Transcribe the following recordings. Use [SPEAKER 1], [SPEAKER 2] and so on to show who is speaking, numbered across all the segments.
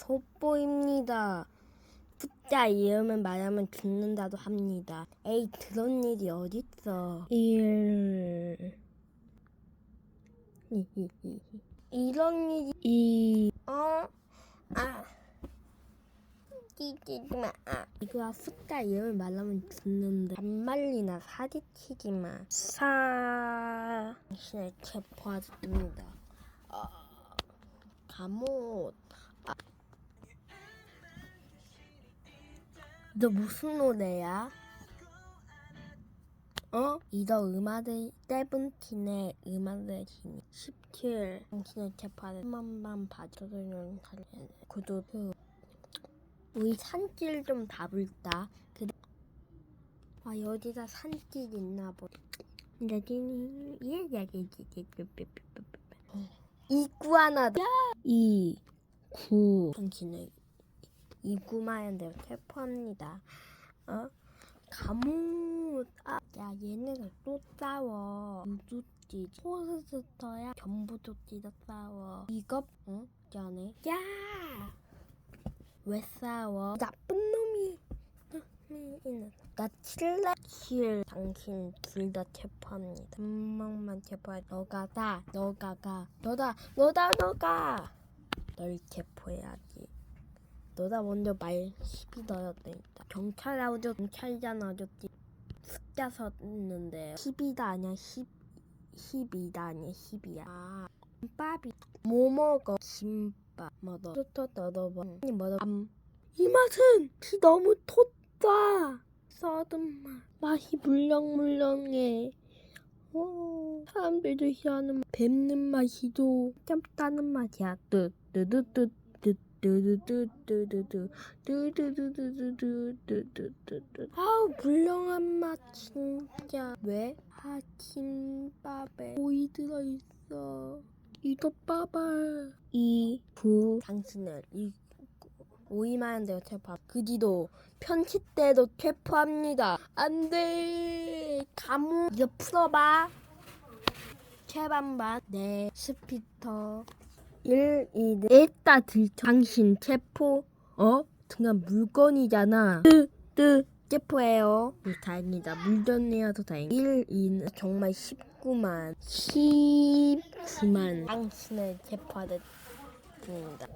[SPEAKER 1] 속보입니다. 숫자 이름을 말하면 죽는다도 합니다. 에이 그런 일이 어딨어. 일 이런 일이 이 어? 아 끼지 마. 아. 이거 숫자 이름을 말하면 죽는데 반말리나 사기치지 마. 사 당신을 체포하겠습니다. 아, 감옥. 너 무슨 노래야? 어? 이더 음악의 세븐틴의 음악의 힘17 당신을 체포하는 한번만 봐줘주는 살려내 구독 후 우리 산길 좀? 그래. 아 여기가 산길 있나 보. 여기는 예예예예예 이구 하나 더. 이구 당신을 이구만 대로 체포합니다. 어? 감옥 아, 야 얘네들 또 싸워. 우주띠 포스터야. 전부조띠도 싸워. 이거 어? 미안해 야왜 싸워? 나쁜 놈이 나 칠레 칠. 당신 둘 다 체포합니다. 한 명만 체포해. 너가 다 너가 가. 너다 너다 너가! 널 체포해야지 너다 먼저 말 시비 넣었다니까. 경찰 나오죠 경찰자 나오졌지 숫자 썼는데. 10이다 아니야 10 10이다 아니야 10이야. 아 김밥이 뭐 먹어? 김밥. 뭐더 토토 떠더버 아니 뭐더 암이 맛은 피 너무 톳다 써든 맛. 맛이 물렁물렁해. 어, 사람들도 맛, 뱉는 맛이도. 짭다는 맛이야. 뜨뜨뜨뜨 뚜두두두두두 뚜두두두두두두두두 아우 물렁한 맛 진짜 왜? 아 김밥에 오이 들어있어 이거 봐봐 이구 당신을 이 오이만 대로 체포 그 뒤도 편집 때도 체포합니다 안돼 감옥 이거 풀어봐 최반반 네 스피터 1, 2, 냈다 들쳐 당신 체포 어? 등한 물건이잖아. 뜨, 뜨 체포해요. 오, 다행이다. 물건이라서 다행 1, 2는 정말 19만. 19만. 당신을 체포하겠습니다.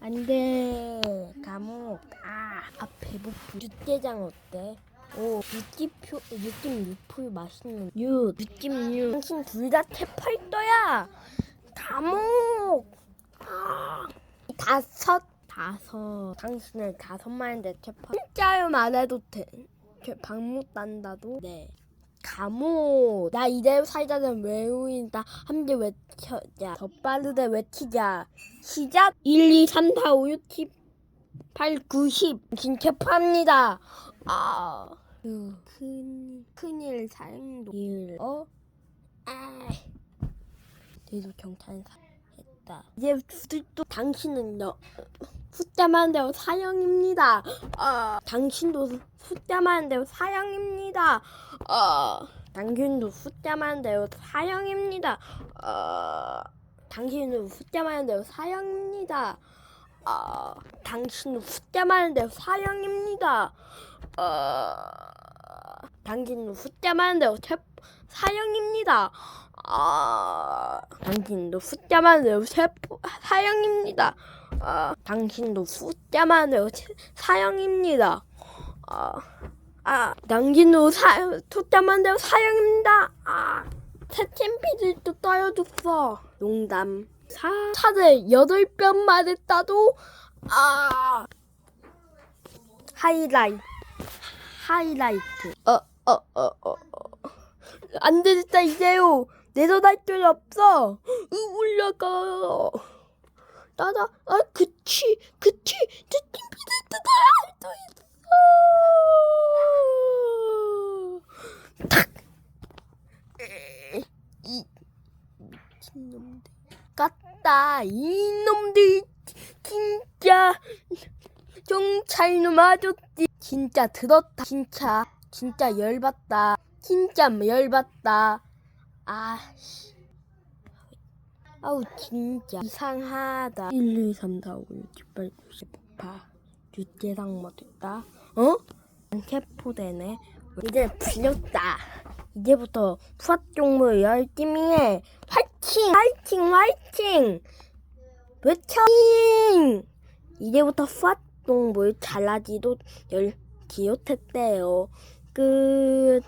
[SPEAKER 1] 안돼. 감옥. 아, 아 배고프. 육개장 어때? 오 육기표 육김육풀 맛있는 육 육김육. 당신 둘 다 체포할 거야. 감옥. 아, 다섯? 다섯. 당신을 다섯 마리인데 체포 진짜요 말해도 돼. 제 방못 단다도? 네. 감옥 나 이대로 살자는 외우인다. 함께 외쳐자 더 빠르게 외치자. 시작. 1 2 3 4 5 6 7 8 9 10 당신 체포합니다. 아. 그, 큰, 큰일 사행도. 일, 어? 아. 그래도 경찰사 했다. 이제 또 당신은요 숫자만 대로 사형입니다. 아 당신도 숫자만 대로 사형입니다. 아 당신도 숫자만 대로 사형입니다. 아 당신도 숫자만 대로 사형입니다. 아 당신도 숫자만 대로 사형입니다. 아 당신도 숫자만 체 사형입니다. 아, 당신도 숫자만 외우 세포 사형입니다. 아, 당신도 숫자만 외우 체- 사형입니다. 아, 아, 당신도 사 숫자만 외우 사형입니다. 아, 채팅피들도 따여줬어. 농담. 사 차를 여덟 번 말했다도 아 하이라이트 하이라이트 어 어 어 어 안 되겠다 이제요 내려갈 줄 없어. 으, 올라가 나나 아 그치 그치. 채팅피드 뜯어야 또 있어. 탁. 에, 이 미친놈들. 같다 이놈들. 진짜. 경찰놈 아줬지 진짜 들었다. 진짜 진짜 열받다. 진짜 열받다 아씨. 아우 진짜. 이상하다. 1, 2, 3, 4, 5, 6, 7, 8, 9, 10, 8 유재상 못했다. 어? 세포되네. 이제 풀렸다. 이제부터 수학종무 열심히 화이팅! 화이팅! 화이팅! 외쳐 이제부터 수학종무 잘하지도 열 기못했대요. 끝.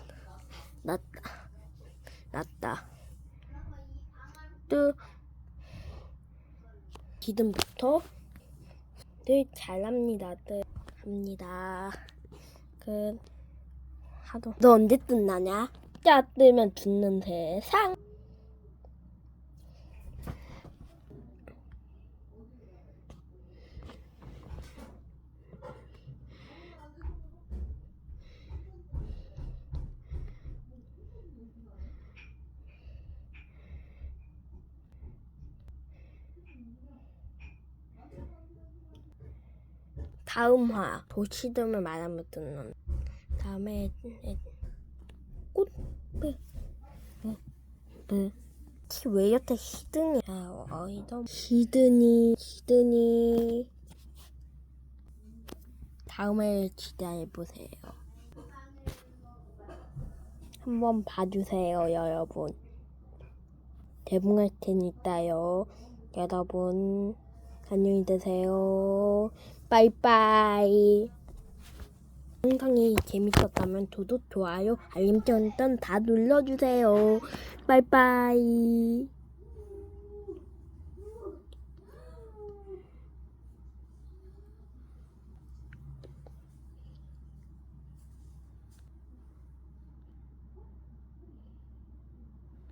[SPEAKER 1] 났다 났다. 또 지금부터 늘 잘합니다. 늘 합니다. 그 하도. 너 언제 끝나냐? 짜 뜨면 죽는 세상 다음 화 도시름을 말하면 듣는. 다음에 꽃 네. 왜 여태 시드니 야 어이도 시드니 시드니. 다음에 기대해 보세요. 한번 봐주세요 여러분. 대붕할 테니까요. 여러분 안녕히 계세요 빠이빠이 영상이 재밌었다면 구독, 좋아요, 알림 설정 다 눌러주세요. 빠이빠이.